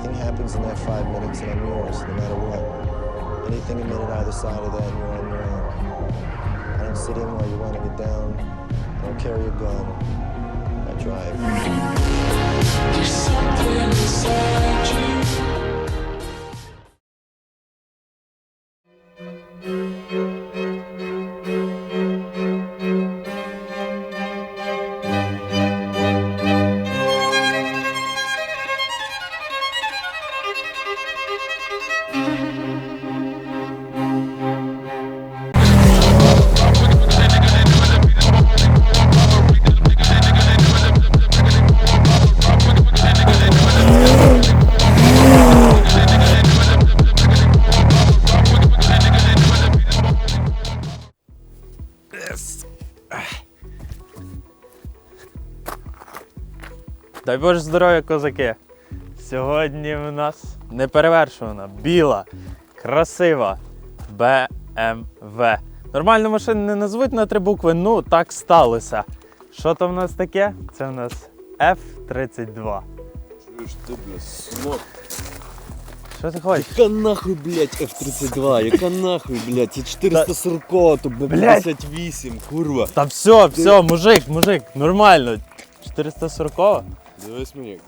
Anything happens in that five minutes, and I'm yours, no matter what. Anything a minute either side of that, you're on your own. I don't sit in while you're running it down. I don't carry a gun. I drive. There's something inside you. Дай Боже здоров'я, козаки! Сьогодні в нас неперевершувана, біла, красива BMW. Нормальну машину не назвуть на три букви, ну так сталося. Що то в нас таке? Це в нас F32. Слышь, ты, блядь, слот. Що ти хочеш? Яка нахуй, блядь, F-32, яка нахуй, блядь, і 440, то Блядь. 58, курва. Та все, все, мужик, мужик, нормально. 440? Дивись мені.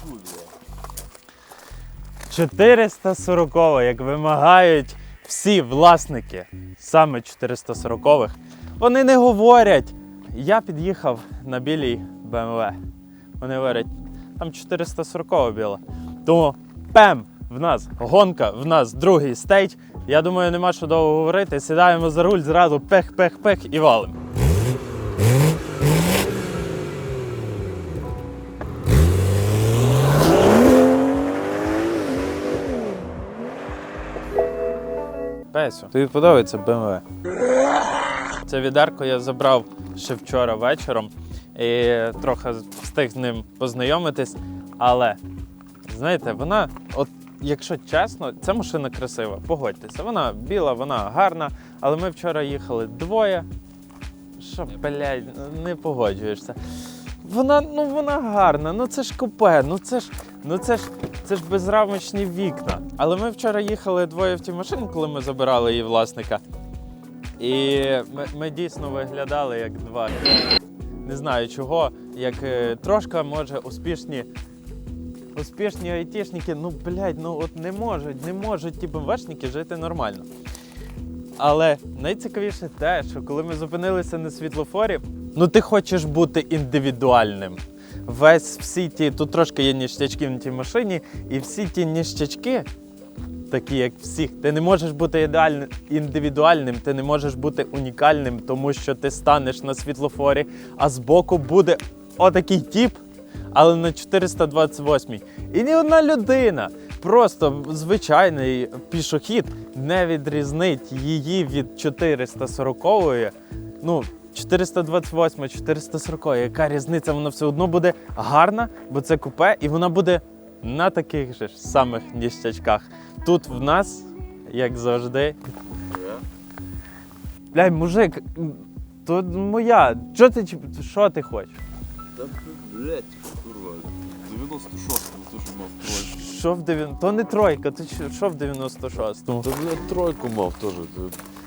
Фу, блядь. 440, як вимагають всі власники саме 440-х, вони не говорять. Я під'їхав на білій BMW. Вони говорять, там 440 біла. Тому пем, в нас гонка, в нас другий стейдж. Я думаю, нема що довго говорити. Сідаємо за руль, зразу пех-пех-пех і валимо. Песю, тобі подобається BMW? Це відерко я забрав ще вчора вечором і трохи встиг з ним познайомитись. Але знаєте, вона, якщо чесно, ця машина красива, погодьтеся. Вона біла, вона гарна, але ми вчора їхали двоє. Що, блядь, не погоджуєшся. Вона, ну вона гарна, ну це ж купе, ну це ж, ну це ж, це ж безрамочні вікна. Але ми вчора їхали двоє в тій машині, коли ми забирали її власника. І ми, ми дійсно виглядали як два. Не знаю чого, як е, трошки, може, успішні. Успішні айтішники, ну блядь, ну от не можуть, не можуть ті БМВшники жити нормально. Але найцікавіше те, що коли ми зупинилися на світлофорі, ну ти хочеш бути індивідуальним. Весь всі ті, тут трошки є ніштячки на тій машині, і всі ті ніштячки, такі як всіх, ти не можеш бути ідеальним, індивідуальним, ти не можеш бути унікальним, тому що ти станеш на світлофорі, а збоку буде отакий тіп, але на 428. І ні одна людина, просто звичайний пішохід, не відрізнить її від 440-ї. Ну, 428, 440, яка різниця? Вона все одно буде гарна, бо це купе, і вона буде на таких же ж самих ніщачках. Тут в нас, як завжди. Бля, мужик, то моя. Що ти, що ти хочеш? Та, блядь, курва. 96, ну то що мав тройку. Що в 90... То не тройка, то що- що в 96-му? Та, блядь, тройку мав теж. ти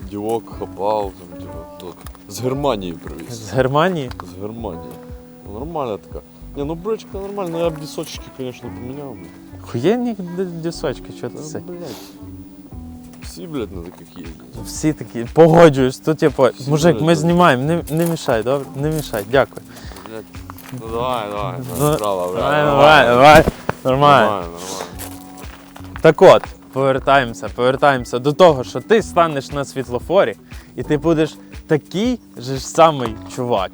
Дівок хапав, там, типу, ну, з Германії привіз. З Германії? З Германії. Ну, Нормальна така. Ні, ну бричка нормальна, я б вісочки, звісно, поміняв. би. Хуєнні д- дісочки, що ти Та, це? блядь. Всі, блядь, на таких їздять. Всі такі, погоджуюсь, тут типу, Всі мужик, знають, ми так. знімаємо, не, не мішай, добре? Не мішай, дякую. Блядь. Ну давай, давай, Ну, справа, блядь. Давай, давай, давай. Нормально. Нормально, нормально. Так от, повертаємося, повертаємося до того, що ти станеш на світлофорі і ти будеш такий же ж самий чувак.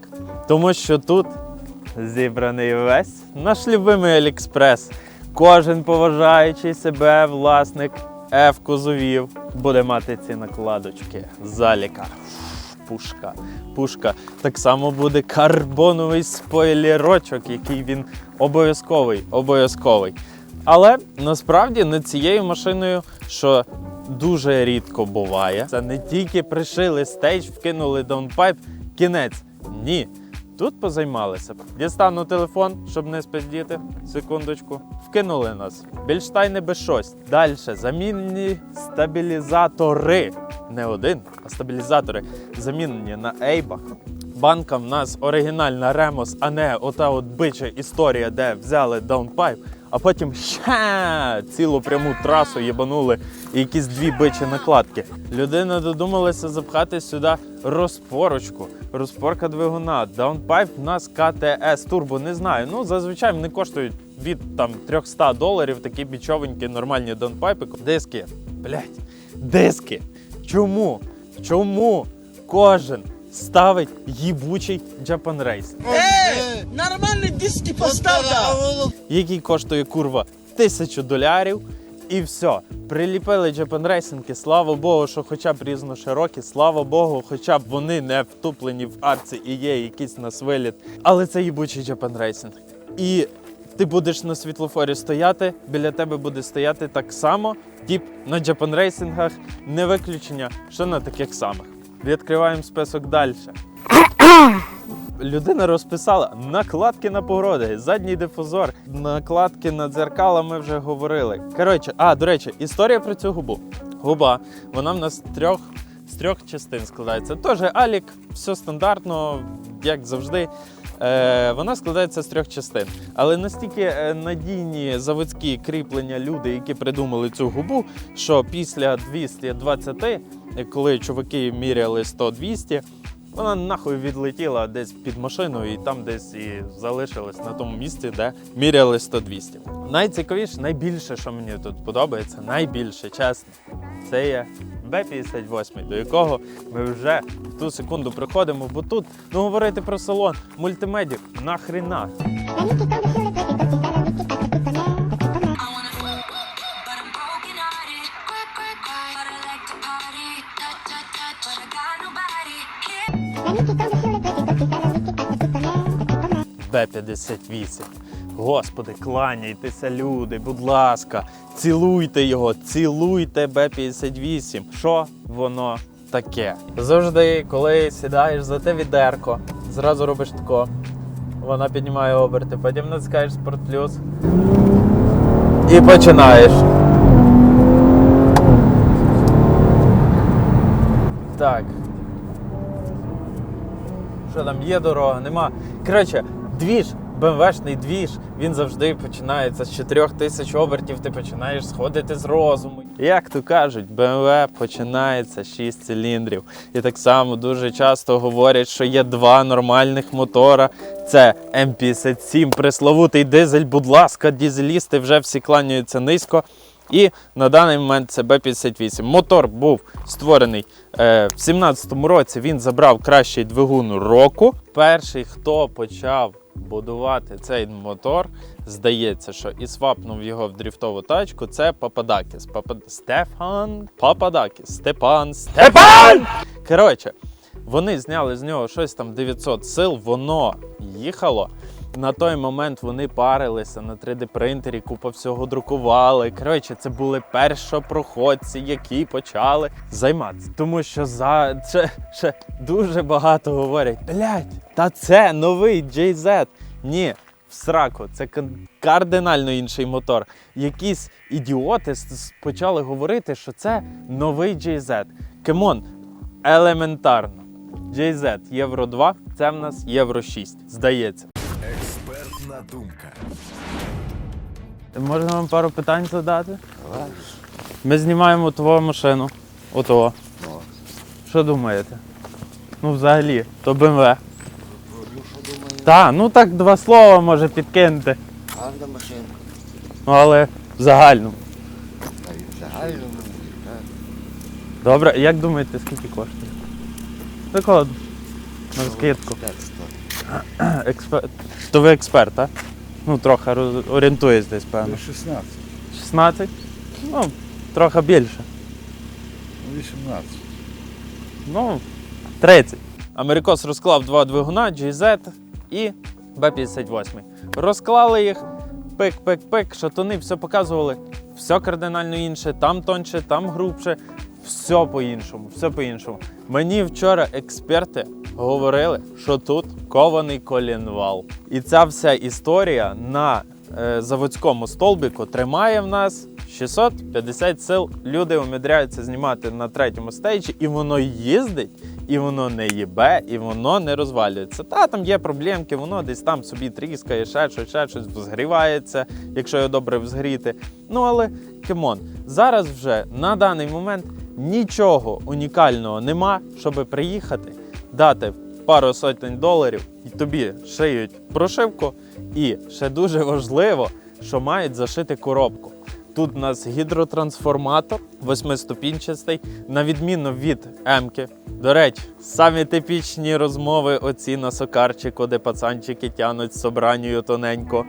Тому що тут зібраний весь наш любимий Алікспрес. Кожен поважаючий себе власник F-кузовів буде мати ці накладочки. Заліка. Пушка, пушка. Так само буде карбоновий спойлерочок, який він обов'язковий, обов'язковий. Але насправді не цією машиною, що дуже рідко буває. Це не тільки пришили стейдж, вкинули даунпайп, кінець. Ні. Тут позаймалися. Дістану телефон, щоб не спиздіти. Секундочку. Вкинули нас. Більштайни без щось. Далі замінні стабілізатори. Не один, а стабілізатори. Замінені на ейбах. Банка в нас оригінальна Ремос, а не ота от бича історія, де взяли даунпайп, а потім ще цілу пряму трасу єбанули і якісь дві бичі накладки. Людина додумалася запхати сюди розпорочку, розпорка двигуна. Даунпайп в нас КТС Турбо, не знаю. Ну зазвичай вони коштують від там 300 доларів такі бічовенькі нормальні даунпайпи. Диски, блять, диски. Чому? Чому кожен ставить їбучий Japan Race? Нормальні диски постав, да. який коштує курва тисячу долярів. І все, приліпили Japan Racing, слава Богу, що хоча б різноширокі, слава Богу, хоча б вони не втуплені в арці і є якийсь нас виліт. Але це їбучий Japan Racing. І ти будеш на світлофорі стояти, біля тебе буде стояти так само, тип на Japan Racing, не виключення, що на таких самих. Відкриваємо список далі. Людина розписала накладки на породи, задній дифузор, накладки на дзеркала. Ми вже говорили. Коротше, а до речі, історія про цю губу. Губа, вона в нас трьох, з трьох частин складається. Теж алік, все стандартно, як завжди. Е, вона складається з трьох частин. Але настільки е, надійні заводські кріплення люди, які придумали цю губу, що після 220, е, коли чуваки міряли 100-200, вона нахуй відлетіла десь під машину і там десь і залишилась на тому місці, де міряли 100-200. Найцікавіше, найбільше, що мені тут подобається, найбільше, чесно, це є Б-58, до якого ми вже в ту секунду приходимо, бо тут ну говорити про салон nobody. Yeah. Б-58. Господи, кланяйтеся, люди, будь ласка, цілуйте його, цілуйте Б-58. Що воно таке? Завжди, коли сідаєш за те відерко, зразу робиш тако. Вона піднімає оберти, потім натискаєш Plus і починаєш. Так. Що там є дорога, нема. Коротше, двіж, БМВшний двіж, він завжди починається з 4 тисяч обертів, ти починаєш сходити з розуму. Як то кажуть, БМВ починається з 6 циліндрів. І так само дуже часто говорять, що є два нормальних мотора. Це М57, пресловутий дизель. Будь ласка, дізелісти вже всі кланяються низько. І на даний момент це Б-58. Мотор був створений е, в 17-му році. Він забрав кращий двигун року. Перший, хто почав будувати цей мотор, здається, що і свапнув його в дріфтову тачку. Це Пападакіс. Папад... Стефан Пападакіс. Степан Степан! Коротше, вони зняли з нього щось там 900 сил, воно їхало. На той момент вони парилися на 3D-принтері, купа всього друкували. Коротше, це були першопроходці, які почали займатися. Тому що за ще, ще дуже багато говорять: блядь, та це новий JZ. Ні, в сраку, це кардинально інший мотор. Якісь ідіоти почали говорити, що це новий JZ. Кемон, елементарно. JZ Євро 2, це в нас Євро 6, здається. Думка. Можна вам пару питань задати? Ми знімаємо твою машину. Ото. Що думаєте? Ну, взагалі, то БМВ. Так, ну так два слова може підкинути. Гарна машинка. Ну, але в загальному. Навіть в загальному. так. Добре, як думаєте, скільки коштує? Прикладно. На скидку. Експерт. То ви експерт, так? Ну, трохи орієнтуєсь десь, певно. 16, 16? Ну, трохи більше. 18. Ну, 30. Америкос розклав два двигуна GZ і Б-58. Розклали їх, пик-пик-пик, шатуни, все показували. Все кардинально інше, там тоньше, там грубше. Все по-іншому, все по-іншому. Мені вчора експерти говорили, що тут кований колінвал. І ця вся історія на е, заводському столбіку тримає в нас 650 сил. Люди умудряються знімати на третьому стейджі, і воно їздить, і воно не їбе, і воно не розвалюється. Та там є проблемки, воно десь там собі тріскає, ще щось, ще щось взгрівається, якщо його добре взгріти. Ну але кемон, зараз вже на даний момент нічого унікального нема, щоб приїхати, дати пару сотень доларів, і тобі шиють прошивку. І ще дуже важливо, що мають зашити коробку. Тут у нас гідротрансформатор восьмиступінчастий, на відміну від М-ки. До речі, самі типічні розмови оці на сокарчику, де пацанчики тянуть собранію тоненько.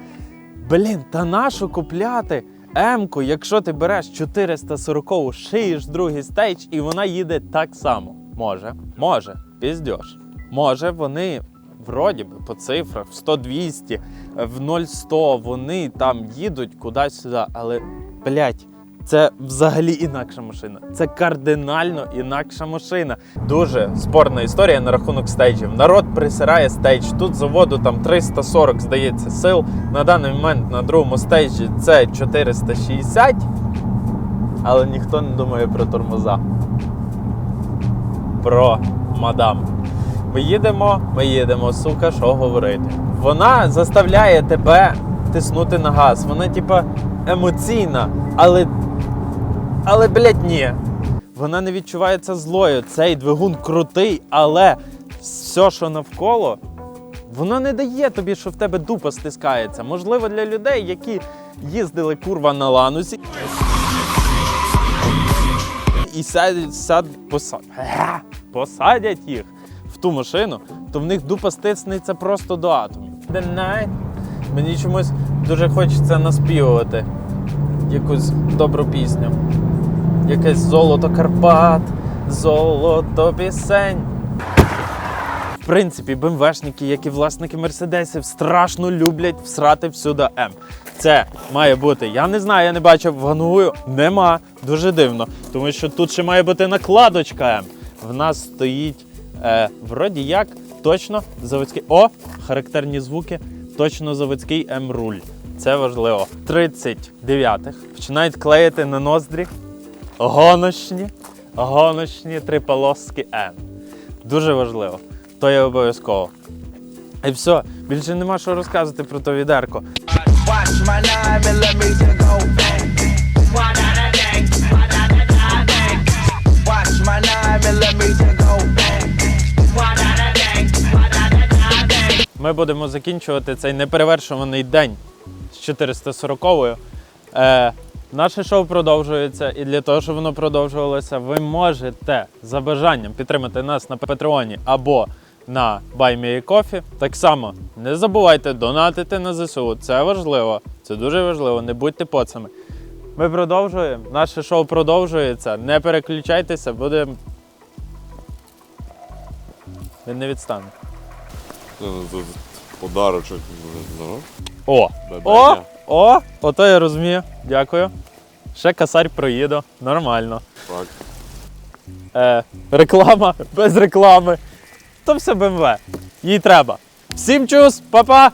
Блін, та нащо купляти М-ку, якщо ти береш 440 шиєш другий стейдж, і вона їде так само. Може, може, піздьош. Може, вони вроді би по цифрах в 100-200, в 0-100 вони там їдуть кудись-сюди, але блять. Це взагалі інакша машина. Це кардинально інакша машина. Дуже спорна історія на рахунок стейджів. Народ присирає стейдж. Тут заводу там 340, здається, сил. На даний момент на другому стейджі це 460, але ніхто не думає про тормоза. Про мадам. Ми їдемо, ми їдемо, сука, що говорити. Вона заставляє тебе тиснути на газ. Вона, типа, емоційна, але. Але, блядь, ні. Вона не відчувається злою. Цей двигун крутий, але все, що навколо, воно не дає тобі, що в тебе дупа стискається. Можливо, для людей, які їздили курва на ланусі. І сядуть, сад, поса- Га! посадять їх в ту машину, то в них дупа стиснеться просто до атомів. Мені чомусь дуже хочеться наспівувати якусь добру пісню. Якесь золото Карпат, золото пісень. В принципі, БМВшники, як і власники мерседесів, страшно люблять всрати всюди М. Це має бути. Я не знаю, я не бачив вангую. Нема. Дуже дивно. Тому що тут ще має бути накладочка М. В нас стоїть е, вроді як точно заводський. О, характерні звуки. Точно заводський М-руль. Це важливо. 39-х починають клеїти на ноздрі гоночні, гоночні триполоски М. Дуже важливо. То є обов'язково. І все, більше нема що розказувати про то відерко. Ми будемо закінчувати цей неперевершуваний день з 440-ю. Наше шоу продовжується, і для того, щоб воно продовжувалося, ви можете за бажанням підтримати нас на Патреоні або на BuyMeACoffee. Так само не забувайте донатити на ЗСУ. Це важливо, це дуже важливо. Не будьте поцами. Ми продовжуємо. Наше шоу продовжується. Не переключайтеся, буде. Він не відстане. Подарочок. О! О! О! Ото я розумію. Дякую. Ще касарь проїду. Нормально. так. Е, реклама без реклами. То все БМВ. Їй треба. Всім чус, па-па!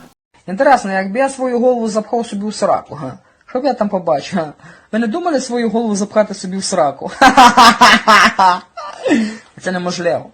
Інтересно, якби я свою голову запхав собі в сраку, га? Що б я там побачив? Га? Ви не думали свою голову запхати собі в сраку? Ха-ха-ха! Це неможливо.